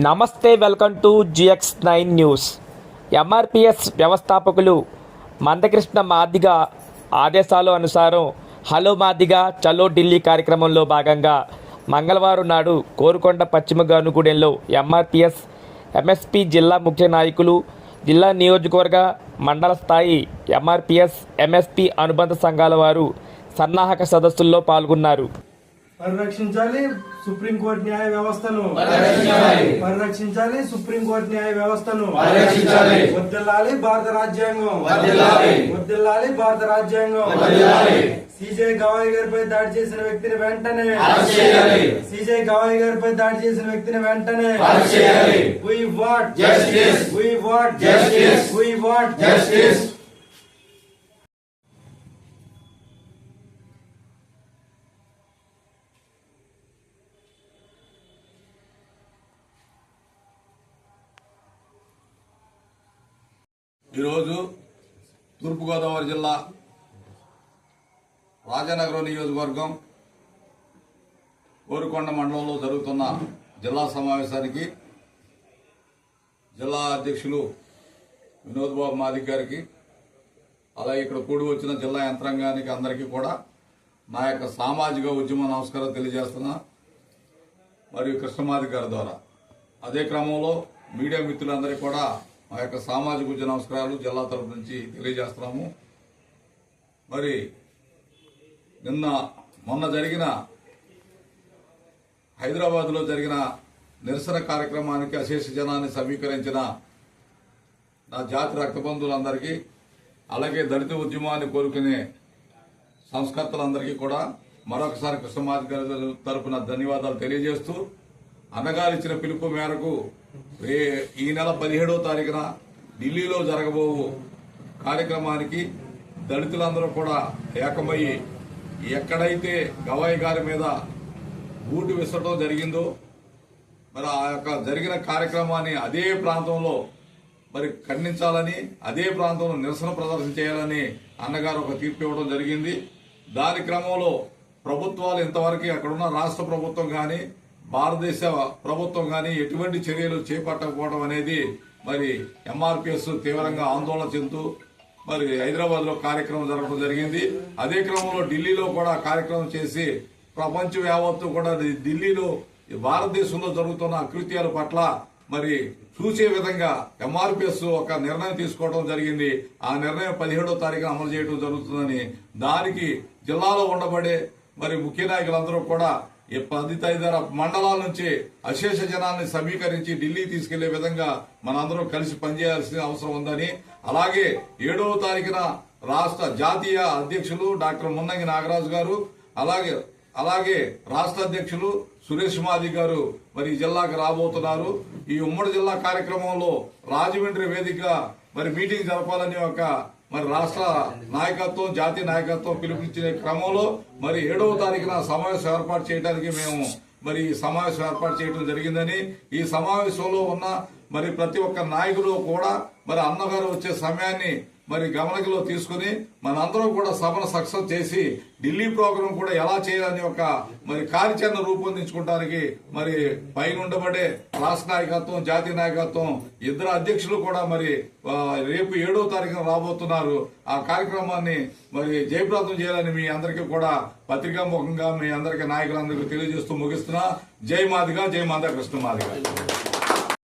నమస్తే welcome to GX nine news. MRPS వ్యవస్థాపకులు మందకృష్ణ మాదిగ ఆదేశాల అనుసారం హలో మాదిగ చలో ఢిల్లీ కార్యక్రమంలో భాగంగా మంగళవారం నాడు కోరుకొండ పశ్చిమ గానుగూడెంలో ఎంఆర్పిఎస్ ఎంఎస్పి జిల్లా ముఖ్య నాయకులు జిల్లా నియోజకవర్గ మండల స్థాయి ఎంఆర్పిఎస్ ఎంఎస్పి అనుబంధ సంఘాల వారు సన్నాహక సదస్సుల్లో పాల్గొన్నారు. పరిరక్షించాలి సుప్రీంకోర్టు న్యాయ వ్యవస్థను పరిరక్షించాలి సుప్రీంకోర్టు న్యాయ వ్యవస్థను. వర్ధిల్లాలి భారత రాజ్యాంగం. వర్ధిల్లాలి భారత రాజ్యాంగం. సీజే గవాయి గారిపై దాడి చేసిన వ్యక్తిని వెంటనే. సీజే గవాయి గారిపై దాడి చేసిన వ్యక్తిని వెంటనే అరెస్ట్ చేయాలి. We want Justice. We ఈరోజు తూర్పుగోదావరి జిల్లా రాజానగరం నియోజకవర్గం కోరుకొండ మండలంలో జరుగుతున్న జిల్లా సమావేశానికి జిల్లా అధ్యక్షులు వినోద్ బాబు మాదిక్ గారికి అలాగే ఇక్కడ కూడి వచ్చిన జిల్లా యంత్రాంగానికి అందరికీ కూడా నా యొక్క సామాజిక ఉద్యమ నమస్కారం తెలియజేస్తున్నా. మరియు కృష్ణమాదిక్ గారి ద్వారా. అదే క్రమంలో మీడియా మిత్రులందరికీ కూడా మా యొక్క సామాజిక ఉద్య నమస్కారాలు జిల్లా తరపు నుంచి తెలియజేస్తున్నాము. మరి నిన్న మొన్న జరిగిన హైదరాబాద్లో జరిగిన నిరసన కార్యక్రమానికి అశేష జనాన్ని సమీకరించిన నా జాతి రక్తబంధువులందరికీ అలాగే దళిత ఉద్యమాన్ని కోరుకునే సంస్కర్తలందరికీ కూడా మరొకసారి కృష్ణ గారి తరపున ధన్యవాదాలు తెలియజేస్తూ అన్నగారు ఇచ్చిన పిలుపు మేరకు రే- ఈ నెల పదిహేడవ తారీఖున ఢిల్లీలో జరగబోవు కార్యక్రమానికి దళితులందరూ కూడా ఏకమయ్యి ఎక్కడైతే గవాయి గారి మీద బూటు విసరటం జరిగిందో మరి ఆ యొక్క జరిగిన కార్యక్రమాన్ని అదే ప్రాంతంలో మరి ఖండించాలని అదే ప్రాంతంలో నిరసన ప్రదర్శన చేయాలని అన్నగారు ఒక తీర్పు ఇవ్వడం జరిగింది. దాని క్రమంలో ప్రభుత్వాలు ఇంతవరకు అక్కడున్న రాష్ట్ర ప్రభుత్వం కానీ భారతదేశ ప్రభుత్వం కానీ ఎటువంటి చర్యలు చేపట్టకపోవడం అనేది మరి ఎంఆర్పిఎస్ తీవ్రంగా ఆందోళన చెందుతూ మరి హైదరాబాద్లో కార్యక్రమం జరగడం జరిగింది. అదే క్రమంలో ఢిల్లీలో కూడా కార్యక్రమం చేసి ప్రపంచ యావత్తు కూడా ఢిల్లీలో ఈ భారతదేశంలో జరుగుతున్న అకృత్యాల పట్ల మరి చూసే విధంగా ఎంఆర్పిఎస్ ఒక నిర్ణయం తీసుకోవడం జరిగింది. ఆ నిర్ణయం పదిహేడో తారీఖు అమలు చేయడం జరుగుతుందని దానికి జిల్లాలో ఉండబడే మరి ముఖ్య నాయకులందరూ కూడా ఈ పది తదితర మండలాల నుంచి అశేష జనాన్ని సమీకరించి ఢిల్లీ తీసుకెళ్ళే విధంగా మనందరం కలిసి పనిచేయాల్సిన అవసరం ఉందని అలాగే ఏడవ తారీఖున రాష్ట్ర జాతీయ అధ్యక్షులు డాక్టర్ మున్నంగి నాగరాజు గారు అలాగే అలాగే రాష్ట్ర అధ్యక్షులు సురేష్ మాది గారు మరి ఈ జిల్లాకు రాబోతున్నారు. ఈ ఉమ్మడి జిల్లా కార్యక్రమంలో రాజమండ్రి వేదిక మరి మీటింగ్ జరపాలని ఒక మరి రాష్ట్ర నాయకత్వం జాతీయ నాయకత్వం పిలుపునిచ్చిన క్రమంలో మరి ఏడవ తారీఖున సమావేశం ఏర్పాటు చేయడానికి మేము మరి ఈ సమావేశం ఏర్పాటు చేయడం జరిగిందని ఈ సమావేశంలో ఉన్న మరి ప్రతి ఒక్క నాయకులు కూడా మరి అన్నగారు వచ్చే సమయాన్ని మరి గమనికలో తీసుకుని మనందరం కూడా సభను సక్సెస్ చేసి ఢిల్లీ ప్రోగ్రాం కూడా ఎలా చేయాలని ఒక మరి కార్యాచరణ రూపొందించుకోవడానికి మరి పైన ఉండబడే రాష్ట్ర నాయకత్వం జాతీయ నాయకత్వం ఇద్దరు అధ్యక్షులు కూడా మరి రేపు ఏడో తారీఖున రాబోతున్నారు. ఆ కార్యక్రమాన్ని మరి జయప్రదం చేయాలని మీ అందరికీ కూడా పత్రికాముఖంగా మీ అందరికీ నాయకులందరికీ తెలియజేస్తూ ముగిస్తున్నా. జై మాదిగా జై మాదా కృష్ణ మాదిగా.